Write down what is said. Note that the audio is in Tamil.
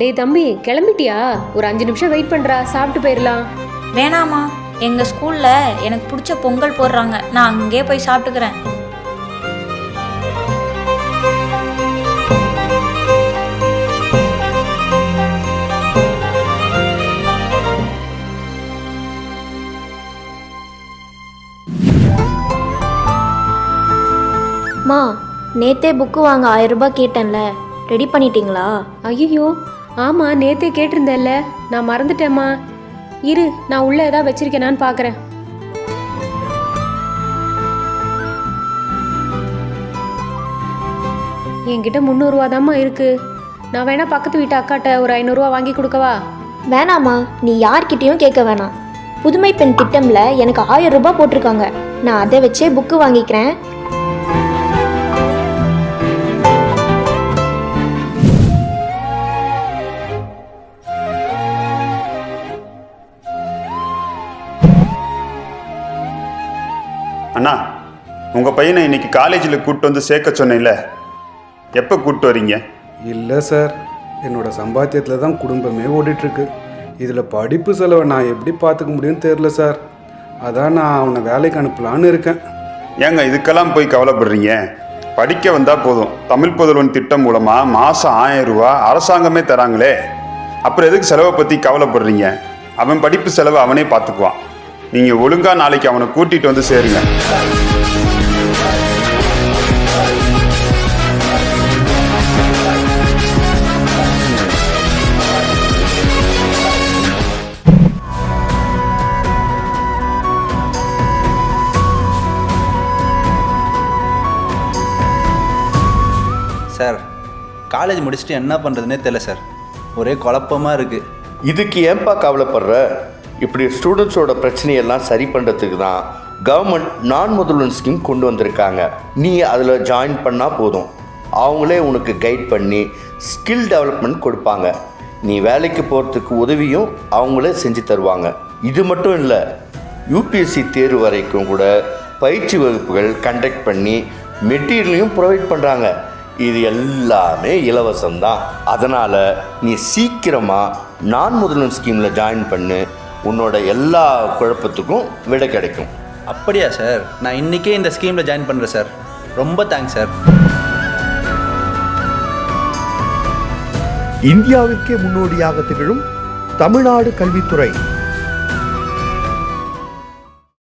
டேய் தம்பி கிளம்பிட்டியா? ஒரு அஞ்சு நிமிஷம் வெயிட் பண்றா சாப்பிட்டு போயிடலாம் வேணாமா எங்கள் ஸ்கூலில் எனக்கு பிடிச்ச பொங்கல் போடுறாங்க. நான் அங்கேயே போய் சாப்பிட்டுக்கிறேன். மா நேத்தே புக்கு வாங்க ஆயிரம் ரூபாய் கேட்டேன்ல. ரெடி பண்ணிட்டீங்களா? ஐயோ ஆமா நேத்தே கேட்டிருந்தேல்ல நான் மறந்துட்டேம்மா. இரு நான் உள்ள ஏதாவது வச்சிருக்கேனான்னு பார்க்குறேன் என்கிட்ட முந்நூறுவா தாம்மா இருக்கு. நான் வேணா பக்கத்து வீட்டு அக்காட்ட ஒரு ஐநூறுரூவா வாங்கி கொடுக்கவா? வேணாம்மா நீ யார்கிட்டயும் கேட்க வேணாம். புதுமை பெண் திட்டம்ல எனக்கு ஆயிரம் ரூபாய் போட்டிருக்காங்க. நான் அதை வச்சே புக்கு வாங்கிக்கிறேன். அண்ணா உங்கள் பையனை இன்னைக்கு காலேஜில் கூப்பிட்டு வந்து சேர்க்க சொன்னேன்ல. எப்போ கூப்பிட்டு வரீங்க? இல்லை சார். என்னோட சம்பாத்தியத்தில் தான் குடும்பமே ஓடிட்டுருக்கு. இதில் படிப்பு செலவை நான் எப்படி பார்த்துக்க முடியும்னு தெரில சார். அதான் நான் அவனை வேலைக்கு அனுப்பலான்னு இருக்கேன். ஏங்க இதுக்கெல்லாம் போய் கவலைப்படுறீங்க? படிக்க வந்தால் போதும். தமிழ் புதல்வன் திட்டம் மூலமாக மாதம் ஆயிரம் ரூபா அரசாங்கமே தராங்களே. அப்புறம் எதுக்கு செலவை பற்றி கவலைப்படுறீங்க? அவன் படிப்பு செலவை அவனே பார்த்துக்குவான் நீங்கள் ஒழுங்காக நாளைக்கு அவனை கூட்டிகிட்டு வந்து சேருங்க. சார் காலேஜ் முடிச்சுட்டு என்ன பண்ணுறதுனே தெரியல சார். ஒரே குழப்பமாக இருக்குது இதுக்கு ஏன்பா கவலைப்படுற? இப்படி ஸ்டூடெண்ட்ஸோட பிரச்சனையெல்லாம் சரி பண்ணுறதுக்கு தான் கவர்மெண்ட் நான் முதல்வன் ஸ்கீம் கொண்டு வந்திருக்காங்க. நீ அதில் ஜாயின் பண்ணால் போதும். அவங்களே உனக்கு கைட் பண்ணி ஸ்கில் டெவலப்மெண்ட் கொடுப்பாங்க. நீ வேலைக்கு போகிறதுக்கு உதவியும் அவங்களே செஞ்சு தருவாங்க. இது மட்டும் இல்லை யூபிஎஸ்சி தேர்வு வரைக்கும் கூட பயிற்சி வகுப்புகள் கண்டக்ட் பண்ணி மெட்டீரியலையும் ப்ரொவைட் பண்ணுறாங்க இது எல்லாமே இலவசம்தான். அதனால் நீ சீக்கிரமாக நான் முதல்வன் ஸ்கீமில் ஜாயின் பண்ணு. உன்னோட எல்லா குழப்பத்துக்கும் விடை கிடைக்கும். அப்படியா சார்? நான் இன்றைக்கே இந்த ஸ்கீமில் ஜாயின் பண்ணுறேன் சார். ரொம்ப தேங்க்ஸ் சார். இந்தியாவிற்கே முன்னோடியாக திகழும் தமிழ்நாடு கல்வித்துறை.